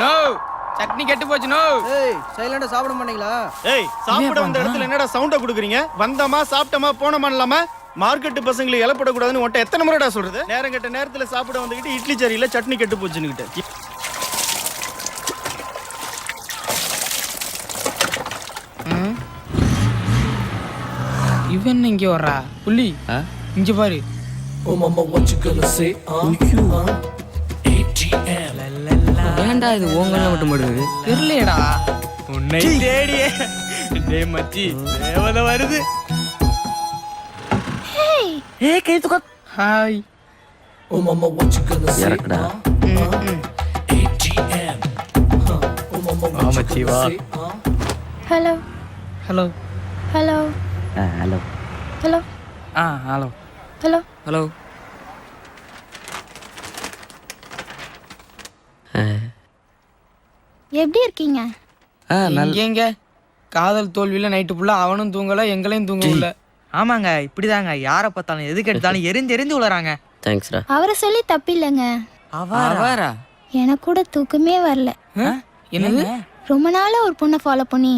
No chutney கெட்டு போச்சு no ஏய் சைலண்டா சாப்பிட மாட்டீங்களா? ஏய் சாப்பிட வந்த இடத்துல என்னடா சவுண்ட குடுக்குறீங்க? வந்தமா சாப்பிட்டமா போனமா இல்லாம மார்க்கெட்டு பசங்களை இழப்படக்கூடாதுன்னு உன்ட்ட எத்தனை முறைடா சொல்றது? நேரம் கெட்ட நேரத்துல சாப்பிட வந்துகிட்டு இட்லி சரியில்ல சட்னி கெட்டு போச்சுன்னுகிட்டு. இவன் இங்க வர்றா? புள்ளி இங்க பாரு. Oh mama, what you gonna say? Uh? ATM. ஏன்டா இது ஓங்கல்ல மட்டும் படுது. தெரியலடா உன்னை தேடியே. டேய் மச்சி தேவதை வருது. ஏ கை துக்க. Hi Oh mama, what you gonna say? இறக்குடா. Uh? ATM. Huh. Oh mama, what you மச்சி, gonna வா. say? Uh? Hello hello hello hello hello ஆ ஹலோ ஹலோ ஹலோ எப்படி இருக்கீங்க? ஆ நல்ல இங்க எங்க காதல் தோல்வியில நைட்டு ஃபுல்லா அவனும் தூங்கல எங்களையும் தூங்க முடியல ஆமாங்க இப்படிதாங்க. யாரை பார்த்தாலும் எதுக்கு எடுத்தாலும் எரிஞ்சு எரிஞ்சு உளறாங்க. தேங்க்ஸ்டா அவரை சொல்லி தப்பில்லைங்க. அவரா? எனக்கு கூட தூக்கமே வரல. என்னது? ரொம்ப நாளா ஒரு பொண்ணை ஃபாலோ பண்ணி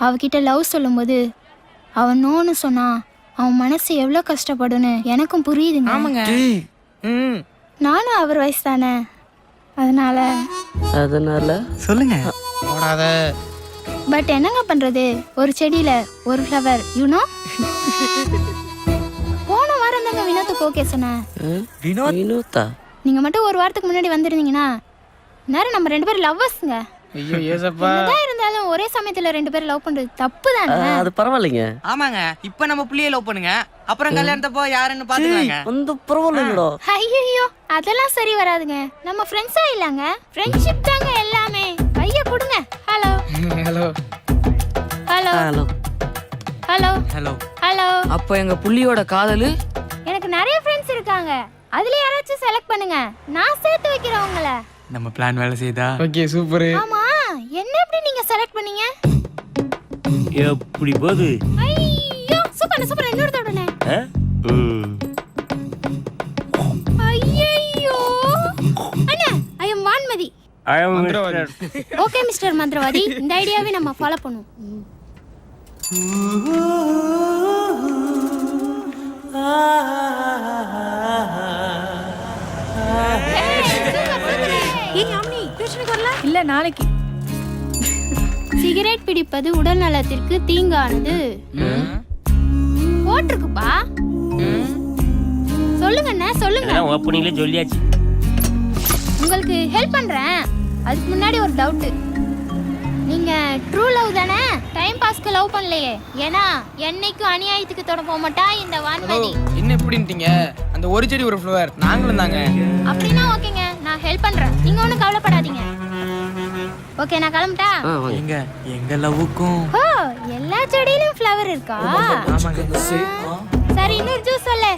அவகிட்ட லவ் சொல்லும்போது அவன் நோன்னு சொன்னா அவன் மனசு எவ்வளோ கஷ்டப்படுன்னு எனக்கும் புரியுதுங்க. ஆமாங்க. ம். நானும் அவர் வயசு தானே? அதனால. அதனால? சொல்லுங்க. போடாத. பட் என்னங்க பண்றது? ஒரு செடியில ஒரு ஃப்ளவர் யூனோ போன வாரம் தாங்க வினோத்துக்கு ஓகே சொன்னேன். வினோத்? வினோத்தா? நீங்க மட்டும் ஒரு வாரத்துக்கு முன்னாடி வந்திருந்தீங்கன்னா நேரம் நம்ம ரெண்டு பேரும் லவ்வர்ஸ்ங்க ஐயோ ஏசப்பா என்னதான் இருந்தாலும் ஒரே சமயத்துல ரெண்டு பேரும் லவ் பண்றது தப்பு தானே அது பரவாயில்லைங்க. ஆமாங்க. இப்ப நம்ம புள்ளிய லவ் பண்ணுங்க. அப்புறம் கல்யாணத்தப்போ யாருன்னு பாத்துக்கலாங்க. அந்த பரவாயில்லைங்களோ? ஐயோ அதெல்லாம் சரி வராதுங்க. நம்ம ஃப்ரெண்ட்ஸா இல்லங்க. ஃப்ரெண்ட்ஷிப் தாங்க எல்லாமே. கைய கொடுங்க. Hello hello hello hello hello hello hello அப்போ எங்க புள்ளியோட காதலு? எனக்கு நிறைய ஃப்ரெண்ட்ஸ் இருக்காங்க. அதுல யாராச்சும் செலக்ட் பண்ணுங்க. நான் சேர்த்து வைக்கிறேன் உங்களை. நம்ம பிளான் வேலை செய்தா ஓகே சூப்பர் ஆமா என்ன எப்படி நீங்க செலக்ட் பண்ணீங்க எப்படி போகுது ஐயோ சூப்பர் சூப்பர் இன்னொரு தொடனே ஐயோ அண்ணா I am Vanmathi okay mister மந்திரவாதி இந்த ஐடியாவே நம்ம ஃபாலோ பண்ணுவோம் இல்ல நாளைக்கு. சிகரெட் பிடிப்பது உடல் நலத்திற்கு தீங்கானது. போட்டிருக்குப்பா. சொல்லுங்க அண்ணா சொல்லுங்க. ஓப்பனிங்ல சொல்லியாச்சு. உங்களுக்கு ஹெல்ப் பண்றேன். அதுக்கு முன்னாடி ஒரு டவுட் நீங்க ட்ரூ லவ் தானே? டைம் பாஸ்க்கு லவ் பண்ணலையே. ஏன்னா என்னைக்கும் அநியாயத்துக்கு தொட போக மாட்டா இந்த வான்மதி என்ன எப்படின்ட்டீங்க அந்த ஒரு செடி ஒரு ஃப்ளவர் நாங்களும் தாங்க. அப்படின்னா ஓகேங்க நான் ஹெல்ப் பண்றேன். நீங்க ஒன்றும் கவலைப்படாதீங்க. ஓகே நான் கிளம்பிட்டா? ஆ வாங்க. எங்க? எங்க லவ்வுக்கும்? ஓ எல்லா செடியிலும் ஃப்ளவர் இருக்கா? Uh? சரி இன்னொரு ஜூஸ் சொல்லு.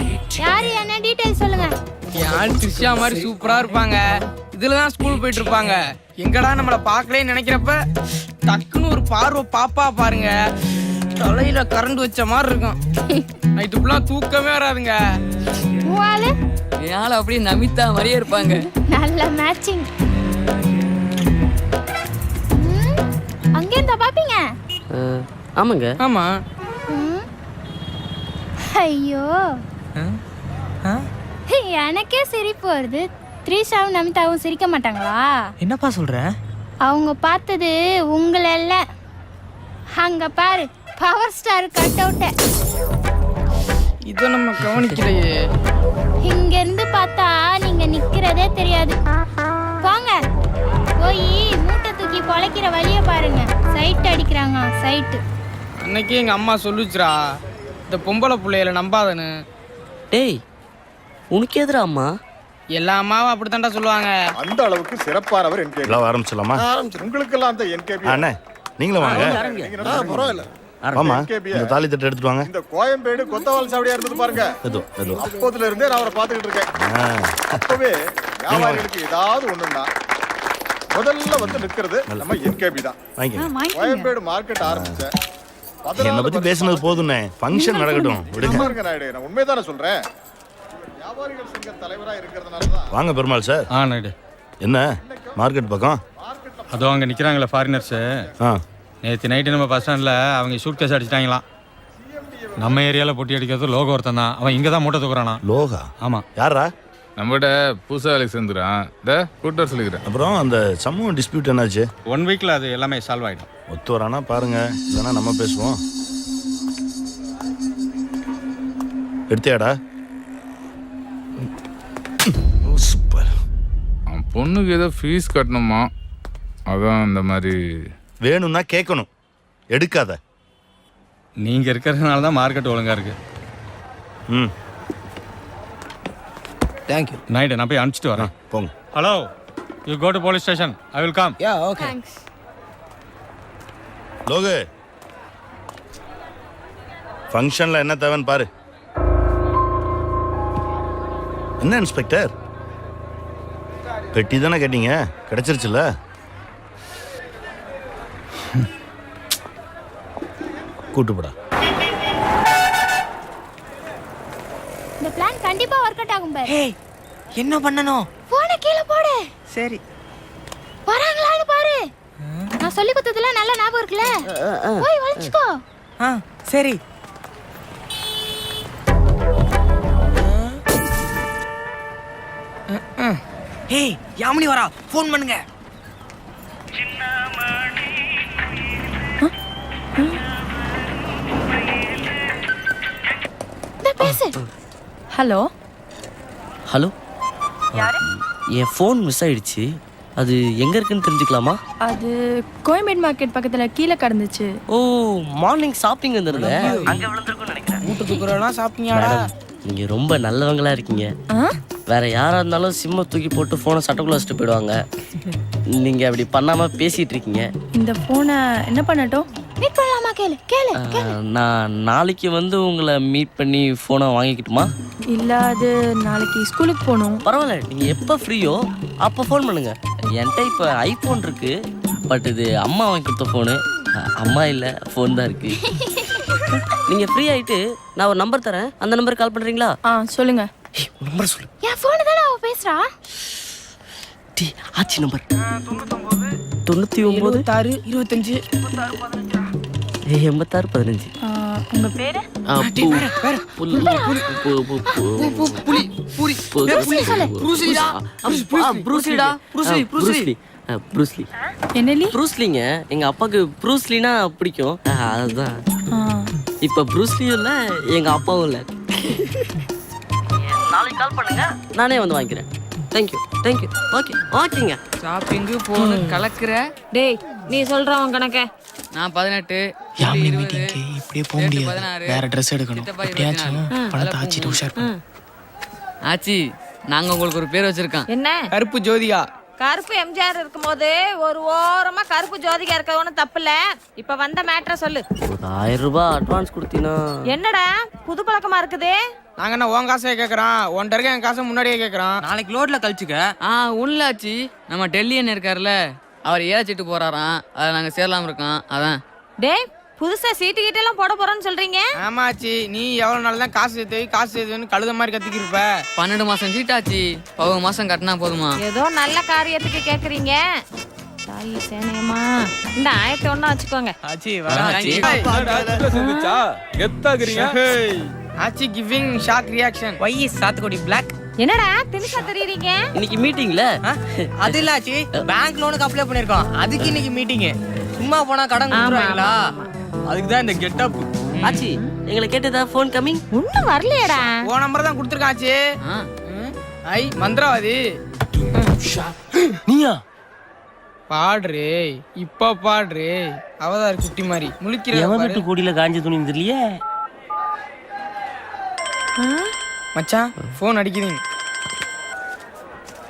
யாரு என்ன டீடைல் சொல்லுங்க? ஆள் த்ரிஷா மாதிரி சூப்பரா இருப்பாங்க? இதுல தான் ஸ்கூல் போயிட்டு இருப்பாங்க எங்கடா நம்மள பார்க்கலன்னு நினைக்கிறப்ப டக்குன்னு ஒரு பார்வை பாப்பா பாருங்க. தலையில கரண்ட் வச்ச மாதிரி இருக்கும். நைட்டு ஃபுல்லா தூக்கமே வராதுங்க. ஆள்? அப்படியே நமிதா மாதிரியே இருப்பாங்க. நல்ல மேட்சிங் இருந்தா பாப்பீங்க ஆமாங்க ஆமா ம். ஐயோ? எனக்கே சிரிப்பு வருது த்ரீஷாவும் நமிதாவும் சிரிக்க மாட்டாங்களா என்னப்பா சொல்ற அவங்க பார்த்தது உங்களை இல்ல அங்க பாரு பவர் ஸ்டார் கட் அவுட்ட இதை நம்ம கவனிக்கலையே இங்க இருந்து பார்த்தா நீங்க நிக்கிறதே தெரியாது. போங்க போய் மூட்டை தூக்கி பொழைக்கிற வழிய பாருங்க. சைட் அடிக்கிறாங்க சைட்டு அன்னைக்கே எங்க அம்மா சொல்லுச்சுடா இந்த பொம்பளை பிள்ளைகளை நம்பாதன்னு. டேய் உனக்கு எதிரா அம்மா? எல்லா அம்மாவும் அப்படித்தான்டா சொல்லுவாங்க. அந்த அளவுக்கு சிறப்பானவர் என்கேபி. எல்லாம் ஆரம்பிச்சிடலாமா? உங்களுக்கெல்லாம் அந்த என்கேபி. அண்ணே நீங்களும் வாங்க. பரவாயில்ல. ஆமா இந்த தாலி தட்டு எடுத்துட்டு வாங்க. இந்த கோயம்பேடு கொத்தவால் சாவடியா இருந்தது பாருங்க. எதோ அப்போதுல இருந்தே நான் அவரை பார்த்துக்கிட்டு இருக்கேன். அப்பவே வியாபாரிகளுக்கு ஏதாவது ஒண்ணுன்னா முதல்ல வந்து நிக்கிறது நம்ம என்கேபி தான். கோயம்பேடு மார்க்கெட் ஆரம்பிச்ச என்னை பத்தி பேசுனது போதும்ண்ணே. ஃபங்க்ஷன் நடக்கட்டும். விடுங்க. நாயுடு. நான் உண்மைதானே சொல்றேன். வியாபாரிகள் சங்க தலைவரா இருக்கிறதுனால தான். வாங்க பெருமாள் சார். ஆ நடு என்ன? மார்க்கெட் பக்கம்? மார்க்கெட் அதோ அங்க நிக்கிறாங்களே ஃபாரினர்ஸ் ஆ. நேற்று நைட்டு நம்ம பஸ் ஸ்டாண்டில் அவங்க ஷூட் கேஸ் அடிச்சிட்டாங்களாம் நம்ம ஏரியாவில் பொட்டி அடிக்கிறது லோகோ ஒருத்தன் தான். அவன் இங்கே தான் மூட்டை தூக்குறானா லோகா? ஆமாம் யாரா நம்மகிட்ட புதுசாக வேலைக்கு சேர்ந்துறான் இந்த கூட்டு சொல்லிக்கிறேன். அப்புறம் அந்த சமூக டிஸ்பியூட் என்னாச்சு? ஒன் வீக்கில் அது எல்லாமே சால்வ் ஆகிடும் ஒத்து வரானா பாருங்க. இல்லைன்னா நம்ம பேசுவோம். எடுத்தியாடா? சூப்பர் அவன் பொண்ணுக்கு ஏதோ ஃபீஸ் கட்டணுமா? அதான் இந்த மாதிரி. வேணும்னா கேட்கணும். எடுக்காத. நீங்கள் இருக்கிறதுனால தான் மார்க்கெட் ஒழுங்காக இருக்கு. ம். தேங்க்யூ நைட்டு நான் போய் அனுப்பிச்சிட்டு வரேன். போங்க. Hello you go to police station I will come yeah okay thanks Logu. ஃபங்க்ஷனில் என்ன தேவைன்னு பாரு. என்ன இன்ஸ்பெக்டர் பெட்டி தானே கேட்டீங்க? கிடைச்சிருச்சுல்ல? கூட்டுப்படா இந்த பிளான் அவுட் ஆகும் பாரு. ஏய் என்ன பண்ணணும்? போன கீழே போடு. சரி. வராங்களான்னு பாரு. நான் சொல்லி கொடுத்ததுல நல்ல ஞாபகம் இருக்குல்ல? போய் ஒளிச்சுக்கோ ஆ சரி. ஏய் யாமினி வரா ஃபோன் பண்ணுங்க. பேசு. ஹலோ? ஹலோ? என் ஃபோன் மிஸ் ஆயிடுச்சு. அது எங்க இருக்குன்னு தெரிஞ்சுக்கலாமா? அது கோயம்பேடு மார்க்கெட் பக்கத்துல கீழே கடந்துச்சு. ஓ மார்னிங் ஷாப்பிங் வந்திருந்தேன் அங்க விழுந்திருக்கும்னு நினைக்கிறேன். மூட்டை நீங்க ரொம்ப நல்லவங்களா இருக்கீங்க. ஆ? வேற யாரா இருந்தாலும் சிம்மை தூக்கி போட்டு போனை சட்டக்குள்ள வச்சுட்டு போயிடுவாங்க. நீங்க அப்படி பண்ணாம பேசிட்டு இருக்கீங்க. இந்த ஃபோனை என்ன பண்ணட்டும்? மீட் பண்ணலாமா கேளு கேளு. நான் நாளைக்கு வந்து உங்களை மீட் பண்ணி ஃபோனை வாங்கிக்கிட்டுமா? இல்ல அது நாளைக்கு ஸ்கூலுக்கு போகணும். பரவாயில்ல நீங்க எப்போ ஃப்ரீயோ அப்போ ஃபோன் பண்ணுங்க. என்கிட்ட இப்போ ஐஃபோன் இருக்கு பட் இது அம்மா வாங்கி கொடுத்த ஃபோனு அம்மா இல்லை ஃபோன் தான் இருக்கு. நீங்க ஃப்ரீ ஆயிட்டு நான் ஒரு நம்பர் தரேன். அந்த நம்பருக்கு கால் பண்றீங்களா? ஆ சொல்லுங்க. நம்பர் சொல்லு. என் போன் தானே அவ பேசுறா? டி ஆச்சி நம்பர் தொண்ணூற்றி ஒம்பது இருபத்தாறு இருபத்தஞ்சு. எண்பத்தாறு பதினஞ்சு. ஆ, உங்க பேரு? ப்ரூஸ்லிங்க. எங்க அப்பாவுக்கு ப்ரூஸ்லினா பிடிக்கும். அதுதான் இப்ப ப்ரூஸ்லியும் இல்ல எங்க அப்பாவும் இல்ல. நாளைக்கு கால் பண்ணுங்க. நானே வந்து வாங்கிக்கிறேன். Thank you thank you okay ஓகேங்க ஷாப்பிங்கு போனு கலக்குற. டேய் நீ சொல்றவன் கணக்க. நான் பதினெட்டு யாமினி மீட்டிங்க்கு? இப்படியே போக முடியாது. பதினாறு, வேற ட்ரெஸ் எடுக்கணும். எப்படியாச்சும் அதெல்லாம் ஆச்சிட்டு உஷார். ஆச்சி நாங்க உங்களுக்கு ஒரு பேர் வச்சிருக்கோம். என்ன? கருப்பு ஜோதிகா. கருப்பு எம்ஜிஆர் இருக்கும்போது ஒரு ஓரமா கருப்பு ஜோதிகா இருக்க ஒன்றும் தப்பு இல்ல இப்ப வந்த மேட்ர சொல்லு. ஒரு ஆயிரம் ரூபாய் அட்வான்ஸ் கொடுத்தீங்கன்னா என்னடா? புது பழக்கமா இருக்குது? நாங்க என்ன உன் காசே கேக்குறோம்? ஒன்றை இருக்க என் காசை முன்னாடியே கேக்குறோம். நாளைக்கு லோட்ல கழிச்சுக்க. ஆ உள்ளாச்சி நம்ம டெல்லியன் இருக்காருல்ல. அவர் ஏச்சிட்டு போறாராம். அதை நாங்க சேரலாம் இருக்கோம். அதான். டேய் புதுசா சீட்டு கீட்டு எல்லாம் போட போறோம்னு சொல்றீங்க? ஆமாச்சி. நீ எவ்வளவு நாள் தான் காசு சேர்த்து வை, காசு சேர்த்துன்னு கழுத மாதிரி கத்திக்கிட்டு இருப்ப? பன்னெண்டு மாசம் சீட்டாச்சி. பதினோரு மாசம் கட்டினா போதுமா? ஏதோ நல்ல காரியத்துக்கு கேக்குறீங்க. தாயி சேனையம்மா. இந்த ஆயிரத்தி ஒண்ணா வச்சுக்கோங்க. ஆச்சி ஆச்சி. ஆச்சி கிவிங் ஷாக் ரியாக்ஷன் ஒய் சாத்துக்குடி பிளாக் என்னடா தினுசா தெரியுறீங்க? இன்னைக்கு மீட்டிங்ல அது இல்ல ஆச்சி பேங்க் லோனுக்கு அப்ளை பண்ணிருக்கோம். அதுக்கு இன்னைக்கு மீட்டிங் சும்மா போனா கடன் கொடுத்துருவாங்களா? அதுக்கு தான் இந்த கெட்டப் ஆச்சி எங்களை கேட்டதா ஃபோன் கம்மிங் ஒண்ணும் வரலையேடா. உன் நம்பர் தான் கொடுத்துருக்கான் ஆச்சி. ஐ மந்திரவாதி நீயா? பாடுறே இப்ப பாடுறே. அவதார் குட்டி மாதிரி முழிக்கிற கூடியில காஞ்ச துணி தெரியலையே மச்சான் ஃபோன் அடிக்குதுங்க.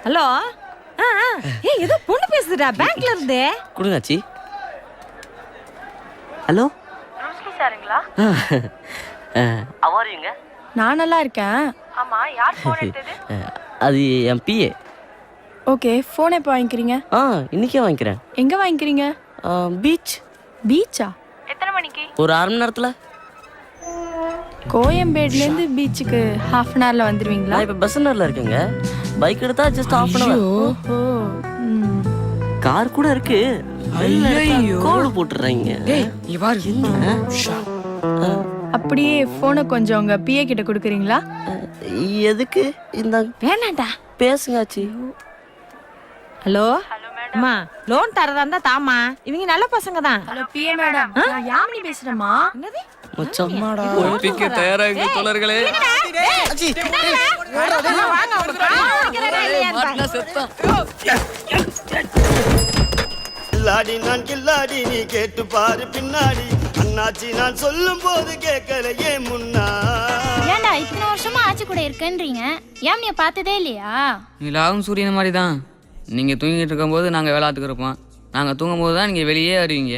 ஹலோ? ஆ ஆ. ஏய் ஏதோ பொண்ணு பேசுதுடா பேங்க்ல இருந்து. கொடுங்க ஆச்சி. ஹலோ? அவாரியுங்க நான் நல்லா இருக்கேன். அது என் பிஏ ஓகே ஃபோன் எப்போ வாங்கிக்கிறீங்க? ஆ இன்னைக்கே வாங்கிக்கிறேன். எங்க வாங்கிக்கிறீங்க? பீச் பீச்சா ஒரு அரை மணி நேரத்தில். கோயம்பேடுல இருந்து பீச்சுக்கு ஹாஃப் அன் ஹவர்ல வந்துருவீங்களா? நான் இப்போ பஸ் இருக்கேங்க. பைக் எடுத்தா just half an hour. Car கூட இருக்கு. கோடு போட்டுறாங்க. அப்படியே போனை கொஞ்சம் உங்க பிஏ கிட்ட கொடுக்குறீங்களா? எதுக்கு? இந்த வேணாண்டா. பேசுங்காச்சி ஹலோ? அம்மா லோன் தரதா இருந்தா தாமா இவங்க நல்ல பசங்க தான். Hello PA madam. யாமினி பேசுறேமா என்னது? மச்சான் ஒப்பிக்க தயாராக தோழர்களே கில்லாடி நான் கில்லாடி நீ கேட்டு பாரு பின்னாடி அண்ணாச்சி நான் சொல்லும் போது கேட்கலையே முன்னா ஏன்டா இத்தனை வருஷமா ஆச்சி கூட இருக்கேன்றீங்க யாமினிய பார்த்ததே இல்லையா நிலாவும் சூரியன் மாதிரி தான் நீங்க தூங்கிட்டு இருக்கும்போது நாங்க வேளாத்துக்கு இருப்போம் நாங்க தூங்கும் போது தான் நீங்க வெளியே வருவீங்க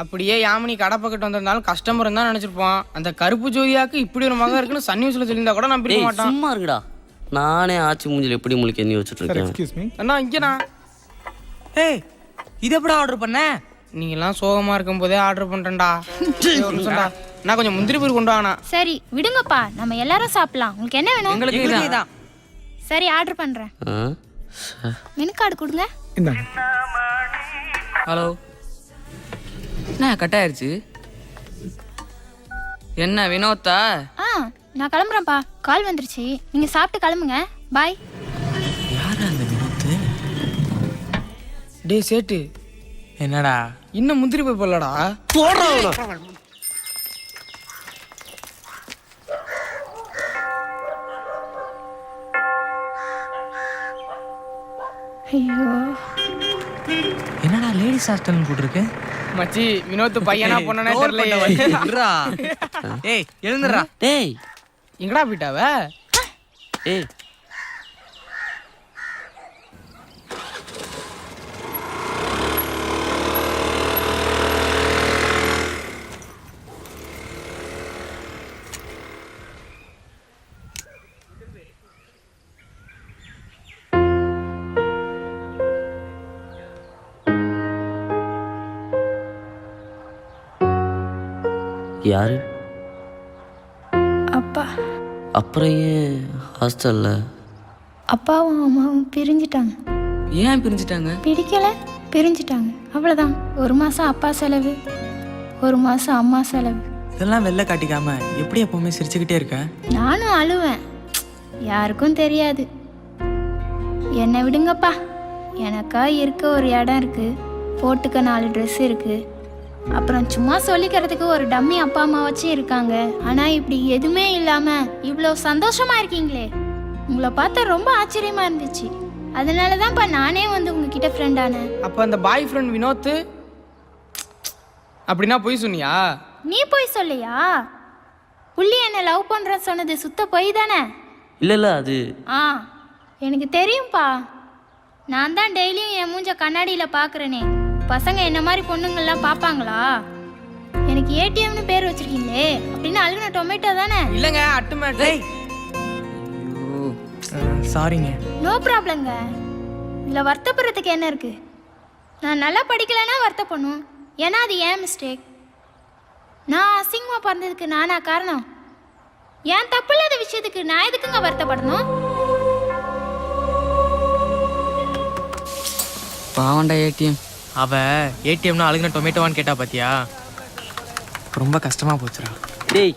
அப்படியே யாமினி கடை பக்கத்து வந்திருந்தாலும் கஸ்டமர் தான் நினைச்சிருப்பான். அந்த கருப்பு ஜோதியாக்கு இப்படி ஒரு மகன் இருக்குன்னு சன் நியூஸ்ல சொல்லியிருந்தா கூட நான் பிடிக்க மாட்டான். சும்மா இருக்குடா நானே ஆச்சி மூஞ்சில எப்படி முழிக்க எண்ணி வச்சுட்டு இருக்கேன். அண்ணா இங்கண்ணா. ஏய் இது எப்படா ஆர்டர் பண்ண? நீங்க எல்லாம் சோகமா இருக்கும் போதே ஆர்டர் பண்றேன்டா நான் கொஞ்சம் முந்திரி பயிர் கொண்டு வாங்கண்ணா. சரி விடுங்கப்பா. நம்ம எல்லாரும் சாப்பிடலாம். உங்களுக்கு என்ன வேணும்? எங்களுக்கு தான் சரி ஆர்டர் பண்றேன்? மெனு கார்டு கொடுங்க. ஹலோ. என்ன கட் ஆயிருச்சு? என்ன வினோத்தா? ஆ நான் கிளம்புறேன்ப்பா. கால் வந்துருச்சு. நீங்க சாப்பிட்டு கிளம்புங்க. பாய். டேய் சேட்டு. என்னடா? இன்னும் முந்திரி பயிர் போடலடா ஐயோ. என்னடா லேடிஸ் ஹாஸ்டல் போட்டிருக்கு? மச்சி வினோத் பையனா பொண்ணனே தெரியல ஏய் எழுந்துடுறா. டேய். எங்கடா போயிட்டாவ? ஏய் யாரு? அப்பா. அப்புறம் ஏன் ஹாஸ்டல்ல அப்பாவும் அம்மாவும் பிரிஞ்சிட்டாங்க. ஏன் பிரிஞ்சுட்டாங்க? பிடிக்கல பிரிஞ்சிட்டாங்க. அவ்வளோதான் ஒரு மாதம் அப்பா செலவு ஒரு மாதம் அம்மா செலவு. இதெல்லாம் வெளில காட்டிக்காம எப்படி எப்பவுமே சிரிச்சுக்கிட்டே இருக்க? நானும் அழுவேன். யாருக்கும் தெரியாது. என்னை விடுங்கப்பா. எனக்கா இருக்க ஒரு இடம் இருக்கு. போட்டுக்க நாலு ட்ரெஸ் இருக்கு. அப்புறம் சும்மா சொல்லிக்கிறதுக்கு ஒரு டம்மி அப்பா அம்மா வச்சு இருக்காங்க. ஆனா இப்படி எதுவுமே இல்லாம இவ்வளோ சந்தோஷமா இருக்கீங்களே. உங்களை பார்த்தா ரொம்ப ஆச்சரியமா இருந்துச்சு. அதனால தான்ப்பா நானே வந்து உங்ககிட்ட ஃப்ரெண்ட் ஆனேன். அப்ப அந்த பாய் ஃப்ரெண்ட் வினோத் அப்படின்னா போய் சொன்னியா? நீ போய் சொல்லியா? புள்ளி என்ன லவ் பண்ற சொன்னது சுத்த பொய் தானே? இல்ல இல்ல அது ஆ எனக்கு தெரியும்ப்பா நான் தான் டெய்லியும் என் மூஞ்ச கண்ணாடியில் பார்க்குறேனே பசங்க என்ன மாதிரி பொண்ணுங்கள்லாம் பார்ப்பாங்களா எனக்கு ஏடிஎம்னு பேர் வச்சிருக்கீங்களே அப்படின்னு அழுகுன டொமேட்டோ தானே? இல்லங்க அட்டுமேட்டு. சாரிங்க நோ ப்ராப்ளங்க இதில் வருத்தப்படுறதுக்கு என்ன இருக்கு? நான் நல்லா படிக்கலைன்னா வருத்தப்படணும். ஏன்னா அது ஏன் மிஸ்டேக் நான் அசிங்கமாக பிறந்ததுக்கு நானா காரணம்? ஏன் தப்பு இல்லாத விஷயத்துக்கு நான் எதுக்குங்க வருத்தப்படணும்? பாவண்டா ஏடிஎம். அவ ஏடிஎம்னா அழுகின டொமேட்டோவான்னு கேட்டா பாத்தியா? ரொம்ப கஷ்டமா போச்சுடா. டேய்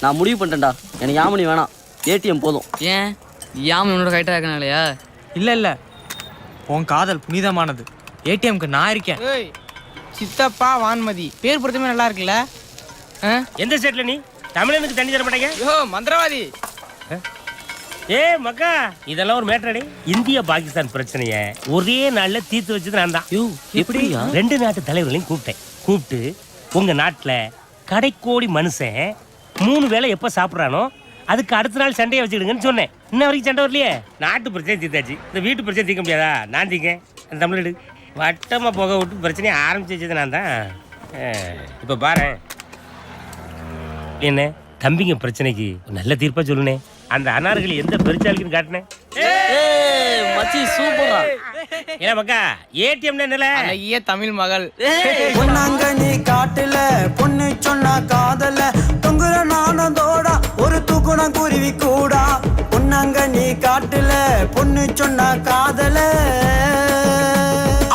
நான் முடிவு பண்ணிட்டேன்டா. எனக்கு யாமனி வேணாம். ஏடிஎம் போதும். ஏன்? யாம் உன்னோட கைட்டா இருக்கனாலயா? இல்ல இல்ல. உன் காதல் புனிதமானது. ஏடிஎம்க்கு நான் இருக்கேன். ஏய் சித்தப்பா வான்மதி. பேர் பொறுத்தமே நல்லா இருக்குல்ல? ஆ? எந்த ஸ்டேட்ல நீ? தமிழனுக்கு தண்ணி தர மாட்டேங்க யோ மந்திரவாதி. ஏ மக்கா இதெல்லாம் ஒரு மேட்டரடி இந்திய பாகிஸ்தான் பிரச்சனைய ஒரே நாள்ல தீர்த்து வச்சது நான் தான் யோ எப்படியா? ரெண்டு நாட்டு தலைவர்களையும் கூப்பிட்டேன். கூப்பிட்டு உங்க நாட்டுல கடைக்கோடி மனுஷன் மூணு வேளை எப்ப சாப்பிடுறானோ அதுக்கு அடுத்த நாள் சண்டையை வச்சுக்கிடுங்கன்னு சொன்னேன். இன்ன வரைக்கும் சண்டை வரலையே? நாட்டு பிரச்சனை தீர்த்தாச்சு. இந்த வீட்டு பிரச்சனை தீர்க்க முடியாதா? நான் தீங்க அந்த தமிழ்நாடு. வட்டமா புகை விட்டு பிரச்சனையை ஆரம்பிச்சு வச்சது நான் தான் இப்போ பாரு என்ன? தம்பிங்க பிரச்சனைக்கு நல்ல தீர்ப்பா சொல்லுனே. அந்த அனார்களை எந்த பெருசாலுக்குன்னு காட்டினேன் மச்சி சூப்பரா ஏன் பக்கா ஏடிஎம் நில ஐய தமிழ் மகள். பொண்ணாங்க நீ காட்டுல பொண்ணு சொன்னா காதல. தொங்குற நானந்தோடா ஒரு தூக்குணம் குருவி கூடா. பொண்ணாங்க நீ காட்டுல பொண்ணு சொன்னா காதல.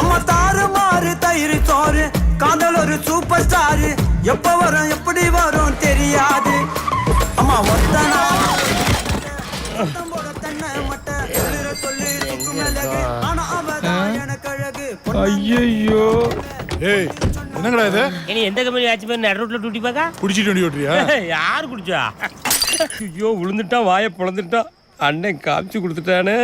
அம்மா தாறு மாறு தயிர் சோறு. காதல் ஒரு சூப்பர் ஸ்டாரு எப்ப வரும் எப்படி வரும் தெரியாது. அம்மா ஒத்தனா? ஐயோ ஏய் என்னங்கடா இது? இனி எந்த கம்பெனி ஆச்சு பேர் நடு ரோட்ல டூட்டி பார்க்க குடிச்சிட்டு வண்டி ஓட்டுறியா? யார் குடிச்சா? ஐயோ விழுந்துட்டான் வாயை பிளந்துட்டான் அண்ணன் காமிச்சு கொடுத்துட்டானே.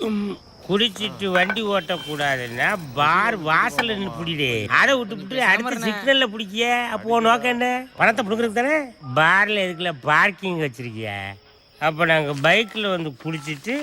உம், குடிச்சிட்டு வண்டி ஓட்டக்கூடாதுன்னா பார் வாசல்ல நின்று பிடிடே. அதை விட்டு விட்டு அடுத்த சிக்னல்ல பிடிக்கிய அப்போ நோக்கம் என்ன? பணத்தை பிடிக்கிறது தானே? பார்ல எதுக்குல பார்க்கிங் வச்சிருக்கிய? அப்போ நாங்கள் பைக்கில் வந்து குடிச்சிட்டு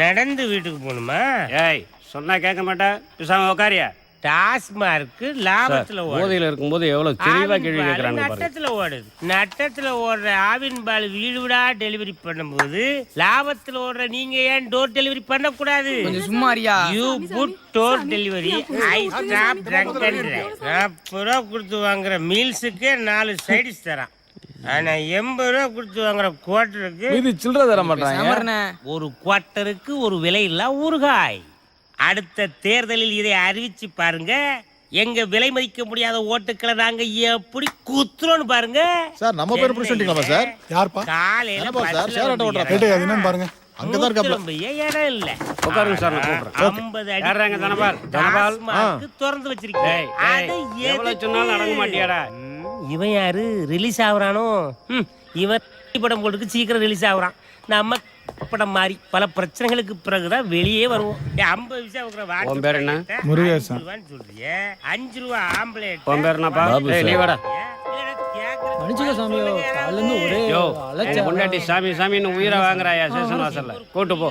நடந்து வீட்டுக்கு போகணுமா? ஏய் சொன்னா கேட்க மாட்டேன். பேசாம உட்காரியா டாஸ்மார்க்கு லாபத்தில் ஓடுது. போதையில இருக்கும்போது எவ்வளவு தெளிவா கேள்வி கேட்கறாங்க நட்டத்துல ஓடுது. நட்டத்துல ஓடுற ஆவின் பால் வீடு வீடா டெலிவரி பண்ணும்போது லாபத்துல ஓடுற நீங்க ஏன் டோர் டெலிவரி பண்ணக்கூடாது? கொஞ்சம் சும்மா அறியா you put door delivery I stop ரூபா கொடுத்து வாங்குற மீல்ஸுக்கு நாலு சைடிஸ் தரான். ஆனா எண்பது ரூபா கொடுத்து வாங்குற குவார்ட்டருக்கு இது சில்லற தர மாட்டாங்க. ஒரு குவார்ட்டருக்கு ஒரு விலையில்லா ஊறுகாய் அடுத்த தேர்தலில் இதை அறிவிச்சு பாருங்க. எங்க விலை மதிக்க முடியாத ஓட்டுக்களை நாங்க எப்படி குத்துறோம்னு பாருங்க. சார் நம்ம பேர் பிடிச்சிட்டீங்களா சார்? யார்ப்பா? காலையில சார்? சேர் ஆட்டோ ஓட்டுறா. கேட்டே அது என்னன்னு பாருங்க. இருக்காப்ல. இல்ல. உட்காருங்க சார், நான் கூப்பிடுறேன். தனபால்? தனபால்? திறந்து வச்சிருக்கேன் எவ்வளவு சொன்னாலும் அடங்க மாட்டியாடா? இவன் யாரு? ரிலீஸ் ஆகுறானோ? ம், இவன் படம் போட்டுக்கு சீக்கிரம் ரிலீஸ் ஆகுறான். நம்ம படம் மாதிரி பல பிரச்சனைகளுக்கு பிறகுதான் வெளியே வருவோம். ஐம்பது விஷயம் பேர் என்ன? முருகேசன். அஞ்சு ரூபான்னு சொல்றியே. அஞ்சு ரூபா ஆம்பளேட் உன் பேர் என்னப்பா? ஏய், நீ வாடா. மன்னிச்சுக்க சாமியோ ஒரே யோ பொண்டாட்டி சாமி சாமின்னு உயிரை வாங்குறாயா சேஷன் வாசல்ல? கூட்டு போ.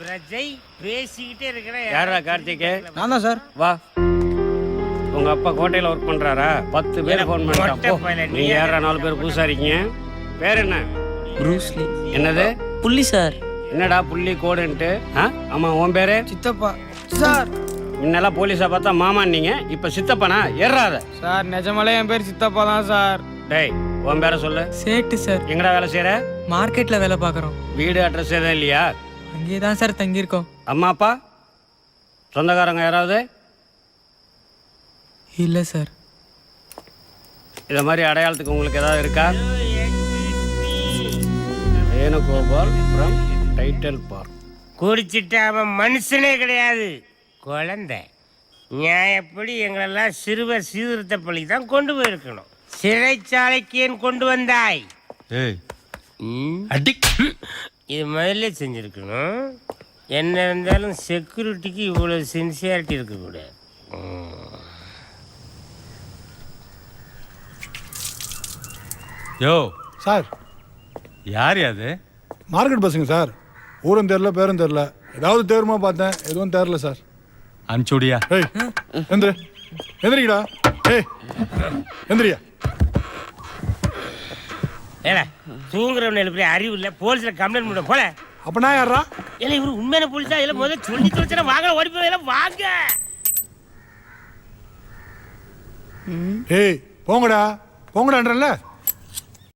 பிரஜை பேசிக்கிட்டே இருக்கிற யாரா கார்த்திகே நான் தான் சார். வா. உங்க அப்பா கோட்டையில ஒர்க் பண்றாரா? பத்து பேர் ஃபோன் மொட்டை போ. நீங்க யாரா நாலு பேர் புதுசா இருக்கீங்க பேர் என்ன? ப்ரூஸ்லி என்னது? புள்ளி சார். என்னடா புள்ளி கோடுன்ட்டு? ஆ? ஆமா உன் பேரு? சித்தப்பா. சார். முன்னெல்லாம் போலீஸா பார்த்தா மாமான்னீங்க இப்ப சித்தப்பனா? ஏறாத. சார் நிஜமாலே என் பேர் சித்தப்பா தான் சார். டேய் உன் பேரை சொல்லு. சேட்டு சார். எங்கடா வேலை செய்யற மார்க்கெட்ல வேலை பார்க்குறோம். வீடு அட்ரஸ் எதுவும் இல்லையா? அங்கேயே தான் சார் தங்கியிருக்கோம். அம்மா அப்பா? சொந்தக்காரங்க யாராவது? இல்லை சார். இத மாதிரி அடையாளத்துக்கு உங்களுக்கு ஏதாவது இருக்கா? வேணுகோபால் ஃப்ரம் டைட்டில் பார்க் குடிச்சிட்டு அவன் மனுஷனே கிடையாது. குழந்தை. நியாயப்படி எங்களெல்லாம் சிறுவர் சீர்திருத்த பள்ளி தான் கொண்டு போயிருக்கணும். சிறைச்சாலைக்கு ஏன் கொண்டு வந்தாய்? ம்? இது முதல்ல செஞ்சிருக்கணும். என்ன இருந்தாலும் செக்யூரிட்டிக்கு இவ்வளோ சின்சியாரிட்டி இருக்கக்கூடாது. யோ. சார். யார் அது? மார்க்கெட் பஸ்ஸுங்க சார். ஊரும் தெரில பேரும் தெரில ஏதாவது தேருமா பார்த்தேன் எதுவும் தெரில சார். அனுப்பிச்சுடியா ஏய் எந்திரு. எந்திரிக்கடா. ஏய் எந்திரியா. ஏடா தூங்குறவன் எழுப்பி அறிவு இல்லை. போலீஸில் கம்ப்ளைண்ட் பண்ண போல. அப்ப நான் யாரா இல்லை இவரு உண்மையான போலீஸா? இல்லை முதல்ல சொல்லி தொலைச்சா வாங்க ஓடி போய் எல்லாம் வாங்க. ஏய் போங்கடா. போங்கடான்றல